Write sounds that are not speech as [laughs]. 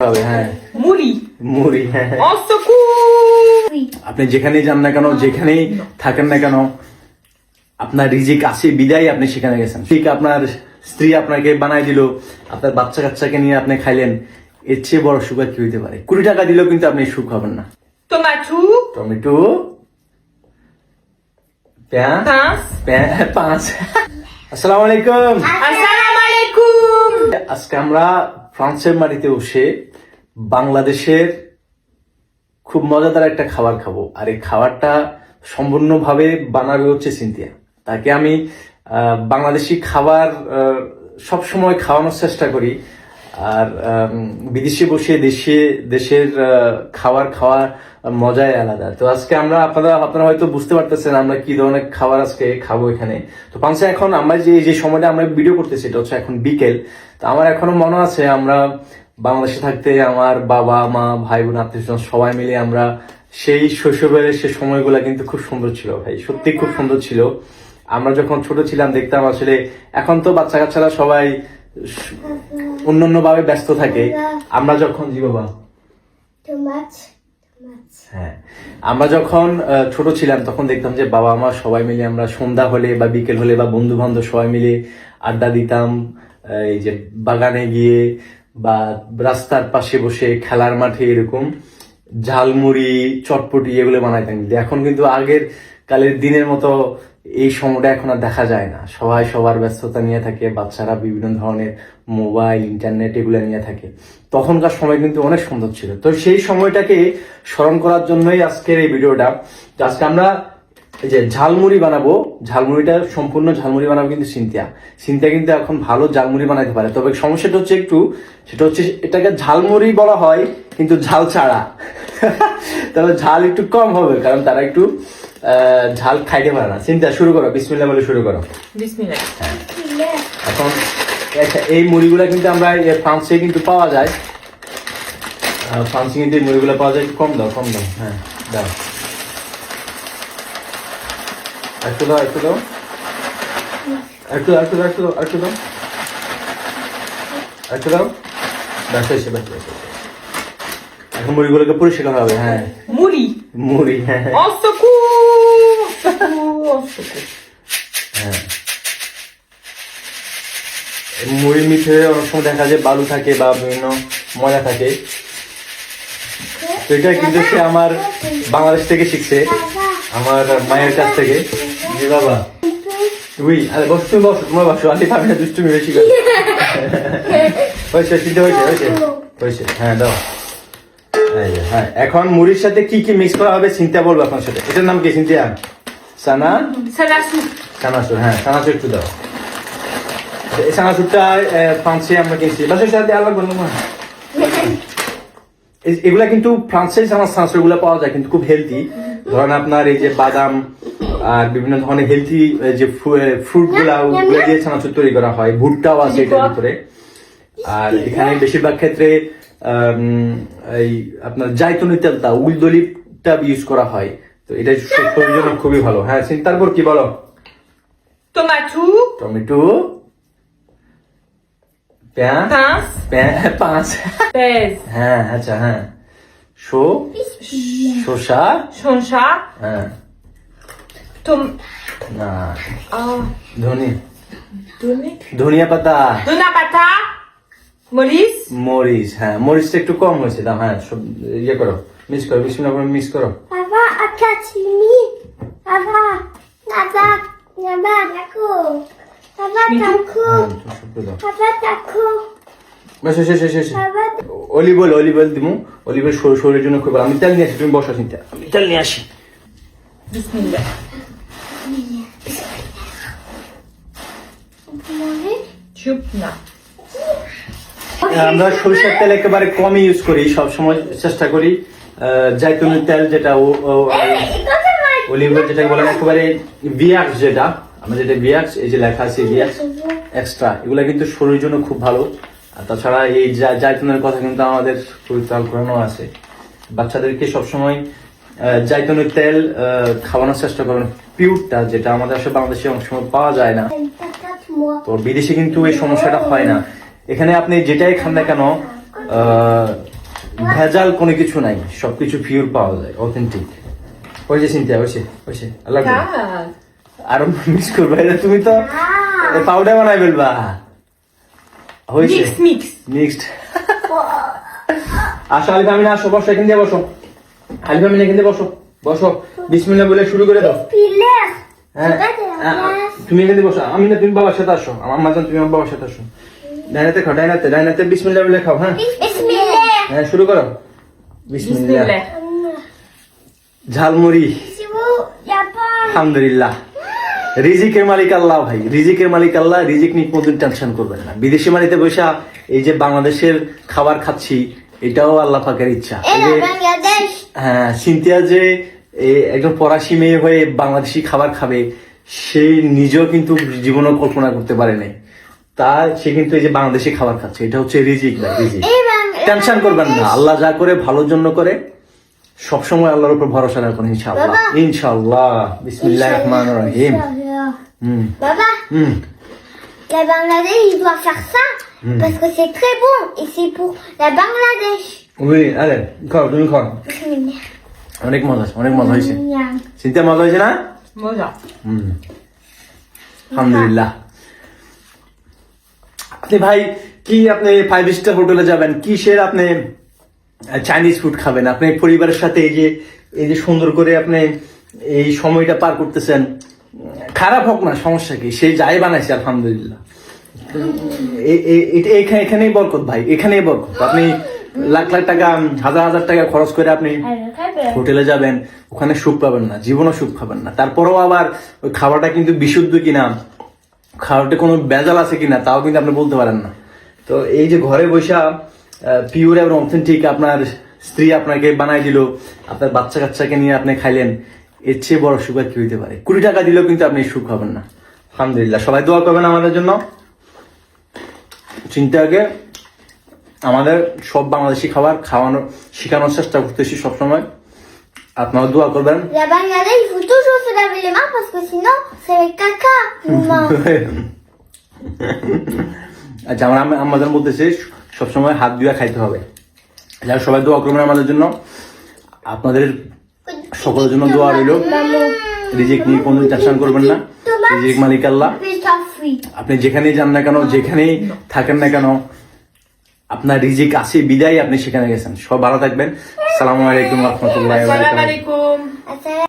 হবে হ্যাঁ। মুড়ি। মুড়ি হ্যাঁ হ্যাঁ। আপনি যেখানেই যান না কেন যেখানেই থাকেন না কেন আপনার রিজিক আছে বিদায় আপনি সেখানে গেছেন। ঠিক আপনার স্ত্রী আপনাকে বানাই দিল আপনার বাচ্চা কাচ্চাকে নিয়ে আপনি খাইলেন এর চেয়ে বড় সুখ আর কি হইতে পারে? কুড়ি টাকা দিলেও কিন্তু আপনি সুখ হবেন না। টমাটো। টমেটো। পেঁয়াজ পাঁচ। আসসালামু আলাইকুম। আসসালামু আলাইকুম। আজকে আমরা ফ্রান্সের মাটিতে বসে বাংলাদেশের খুব মজাদার একটা খাবার খাব। আর এই খাবারটা সম্পূর্ণভাবে বানাবে হচ্ছে সিনথিয়া। তাকে আমি বাংলাদেশি খাবার সবসময় খাওয়ানোর চেষ্টা করি। আর বিদেশে বসে দেশে, দেশের খাবার খাওয়ার মজাই আলাদা। তো আজকে আমরা আপনারা আপনারা হয়তো বুঝতে পারতেছেন আমরা কি ধরনের খাবার আজকে খাব এখানে। তো পাঁচে এখন আমরা যে যে সময়টা আমরা ভিডিও করতেছি, এটা হচ্ছে এখন বিকেল। তো আমার এখনও মনে আছে আমরা বাংলাদেশে থাকতে আমার বাবা, মা ভাই বোন আত্মীয় সবাই মিলে আমরা সেই শৈশবের সে সময়গুলো কিন্তু খুব সুন্দর ছিল ভাই, সত্যি খুব সুন্দর ছিল। আমরা যখন ছোট ছিলাম, দেখতাম আসলে এখন তো বাচ্চা কাচ্চারা সবাই অন্যান্য ভাবে ব্যস্ত থাকে আমরা যখন জি বাবা. হ্যাঁ আমরা যখন ছোট ছিলাম তখন দেখতাম যে বাবা মা সবাই মিলে আমরা সন্ধ্যা হলে বা বিকেল হলে বা বন্ধু বান্ধব সবাই মিলে আড্ডা দিতাম এই যে বাগানে গিয়ে বা রাস্তার পাশে বসে খেলার মাঠে এরকম ঝালমুড়ি চটপটি এগুলো বানাইতাম কিন্তু এখন কিন্তু আগের কালের দিনের মতো এই সময়টা এখন আর দেখা যায় না। সবাই সবার ব্যস্ততা নিয়ে থাকে, বাচ্চারা বিভিন্ন ধরনের মোবাইল, ইন্টারনেট এগুলো নিয়ে থাকে। তখনকার সময় কিন্তু অনেক সুন্দর ছিল। তো সেই সময়টাকে স্মরণ করার জন্যই আজকের এই ভিডিওটা। আজকে আমরা যে ঝালমুড়ি বানাবো, ঝালমুড়িটা সম্পূর্ণ ঝালমুড়ি বানাবো কিন্তু সিনথিয়া। সিনথিয়া কিন্তু এখন ভালো ঝালমুড়ি বানাইতে পারে। তবে সমস্যাটা হচ্ছে একটু, সেটা হচ্ছে এটাকে ঝালমুড়ি বলা হয়, কিন্তু ঝাল ছাড়া। [laughs] তবে ঝাল একটু কম হবে, কারণ তারা একটু ঝাল খাইতে পারে না। চিন্তা শুরু করো। বিসমিল্লা বলে শুরু করো। বিসমিল্লাহ। এখন এই- মুড়িগুলা কিন্তু আমরা ফ্রান্সে কিন্তু পাওয়া যায়। ফ্রান্সে কিন্তু এই মুড়িগুলো পাওয়া যায়। কম দাও কম দাও। হ্যাঁ দাও। একটু দাও একটু দাও। একটু একটু দাও একটু দাও একটু দাও। একটু দাও। ব্যাস হয়েছে ব্যাস হয়েছে। এখন মুড়িগুলোকে পরিষ্কার করা হবে হ্যাঁ। মুড়ি? মুড়ি হ্যাঁ। হ্যাঁ। মুড়ির মিঠে অনেক সময় দেখা যায়, বালু থাকে বা বিভিন্ন ময়লা থাকে। এটা কিন্তু সে আমার বাংলাদেশ থেকে শিখছে, আমার মায়ের কাছ থেকে। বাবা। তুই আরে বস, তুমি বসো, তোমার বসো আমি পাবি না হয়েছে চিন্তা হয়েছে হয়েছে হয়েছে। হ্যাঁ দাও। হ্যাঁ এখন মুড়ির সাথে কি কি মিক্স করা হবে চিন্তা বলব আপনার সাথে। এটার নাম কি চিন্তা সানা? চানাচুর হ্যাঁ চানাচুর একটু দাও। আচ্ছা, এই চানাচুরটা ফ্রান্সে আমরা কিনছি। বাসের সাথে আলাদা বললাম এগুলা কিন্তু ফ্রান্সের আমার চানাচুরগুলা পাওয়া যায় কিন্তু খুব হেলদি ধরেন আপনার এই যে বাদাম আর বিভিন্ন ধরনের হেলদি যে ফ্রুটগুলা ওগুলো দিয়ে চানাচুর তৈরি করা হয়। ভুট্টাও আছে এটার ভিতরে। আর এখানে বেশিরভাগ ক্ষেত্রে এই আপনার জাইতুনি তেলটা উলদলিপটা ইউজ করা হয়। তো এটা শরীরের জন্য খুবই ভালো। হ্যাঁ তারপর কি বলো? টমাটো? টমেটো পেঁয়াজ হ্যাঁ আচ্ছা হ্যাঁ। শো? শসা? শসা? হ্যাঁ। টম না। ধনি। ধনিয়া পাতা। ধনা পাতা? মরিচ? মরিচ হ্যাঁ। মরিচটা একটু কম হয়েছে দাম হ্যাঁ সব ইয়ে করো মিক্স করো মিক্স মিক্স করো। দাও Papa, taco. বেশ শেষ শেষ শেষ Papa, olive oil olive oil দিমু। অলিভ অয়েল শরীরের জন্য খুব আমি তেল নিয়ে আসি তুমি বসো চিন্তা। আমি তেল নিয়ে আসি। আমরা সরিষার তেল একেবারে কমই ইউজ করি সবসময় চেষ্টা করি। জাইতুনের তেল যেটা অলিভ অয়েল যেটা বলেন একেবারে ভিয়াক্স যেটা আমরা যেটা ভিয়াক্স এই যে লেখা আছে ভিয়াক্স এক্সট্রা এগুলা কিন্তু শরীরের জন্য খুব ভালো। আর তাছাড়া এই জা- জাইতুনের কথা কিন্তু আমাদের পবিত্র আল কোরআনও আছে। বাচ্চাদেরকে সবসময় আহ, জাইতুনের তেল খাওয়ানোর চেষ্টা করুন। পিউরটা যেটা আমাদের আসলে বাংলাদেশে অনেক সময় পাওয়া যায় না। তো বিদেশে কিন্তু এই সমস্যাটা হয় না। এখানে আপনি যেটাই খান না কেন ভেজাল কোনো কিছু নাই। সবকিছু পিওর পাওয়া যায় অথেন্টিক যে চিন্তা হয়েছে হয়েছে আল্লাহ. আরও মিক্স করবে এটা তুমি তো পাউডার বানাই ফেলবা। হয়েছে. মিক্সড আসো আলিফ আমিনা আসো বসো এখান দিয়ে বসো। আলিফ আমিনা এখান দিয়ে বসো। বসো। বিসমিল্লাহ বলে শুরু করে দাও। হ্যাঁ। তুমি এখান দিয়ে বসো। আমিনা তুমি বাবার সাথে আসো। আমার মাজান তুমি আমার বাবার সাথে আসো। ডাইনাতে খাও ডাইনাতে ডাইনাতে বিসমিল্লাহ বলে খাও হ্যাঁ. হ্যাঁ শুরু করো। বিসমিল্লাহ. ঝালমুড়ি. আলহামদুলিল্লাহ। রিজিকের মালিক আল্লাহ ভাই। রিজিকের মালিক আল্লাহ রিজিক নিয়ে কোনদিন টেনশন করবেন না। বিদেশি মানিতে বসে এই যে বাংলাদেশের খাবার খাচ্ছি এটাও আল্লাহ পাকের ইচ্ছা। হ্যাঁ সিনথিয়া যে একজন ফরাসি মেয়ে হয়ে বাংলাদেশি খাবার খাবে সে নিজেও কিন্তু জীবনও কল্পনা করতে পারে নাই। তা সে কিন্তু এই যে বাংলাদেশি খাবার খাচ্ছে এটা হচ্ছে রিজিক ভাই রিজিক। টেনশন করবেন না। আল্লাহ যা করে ভালোর জন্য করে। সবসময় আল্লাহর উপর ভরসা রাখুন ইনশাআল্লাহ বাবা। ইনশাআল্লাহ বিসমিল্লাহ রহমান রহিম হুম Baba, হুম la Bangladesh, il doit faire ça. Parce que c'est très bon. Et c'est pour la Bangladesh. খাও তুমি খাও Bismillah. অনেক মজা আছে অনেক মজা হয়েছে. চিন্তা মজা হয়েছে না. হুম আলহামদুলিল্লাহ আপনি ভাই কি আপনি ফাইভ স্টার হোটেলে যাবেন কিসের আপনি চাইনিজ ফুড খাবেন। আপনি পরিবারের সাথে এই যে এই যে সুন্দর করে আপনি এই সময়টা পার করতেছেন খারাপ হোক না সমস্যা কি? সে যাই বানাইছে আলহামদুলিল্লাহ। এটা- এখানে এখানেই বরকত ভাই এখানেই বরকত। আপনি লাখ লাখ টাকা হাজার হাজার টাকা খরচ করে আপনি হোটেলে যাবেন ওখানে সুখ পাবেন না জীবনও সুখ পাবেন না। তারপরেও আবার ওই খাবারটা কিন্তু বিশুদ্ধ কিনা খাবারটা কোনো বেজাল আছে কিনা তাও কিন্তু আপনি বলতে পারেন না। তো এই যে ঘরে বসা পিওর এবং অথেন্টিক আপনার স্ত্রী আপনাকে বানাই দিল আপনার বাচ্চা কাচ্চাকে নিয়ে আপনি খাইলেন এর চেয়ে বড় সুখ আর কি হইতে পারে? কুড়ি টাকা দিলেও কিন্তু আপনি সুখ পাবেন না। আলহামদুলিল্লাহ। সবাই দোয়া করবেন আমাদের জন্য। চিন্তা আগে আমাদের সব বাংলাদেশি খাবার খাওয়ানোর শেখানোর চেষ্টা করতেছি সবসময়। আপনারা দোয়া করবেন. আচ্ছা আমরা আম- আমাদের বলতেছি সবসময় হাত ধুয়ে খাইতে হবে। যারা সবাই দোয়া করবেন আমাদের জন্য, আপনাদের সকলের জন্য দোয়া রইল। রিজিক নিয়ে কোনো টেনশন করবেন না। রিজিক মালিক আল্লাহ. আপনি যেখানেই যান না কেন, যেখানেই থাকেন না কেন, আপনার রিজিক আছে, বিদায় আপনি সেখানে গেছেন। সব ভালো থাকবেন। সালামু আলাইকুম রহমতুল্লাহ.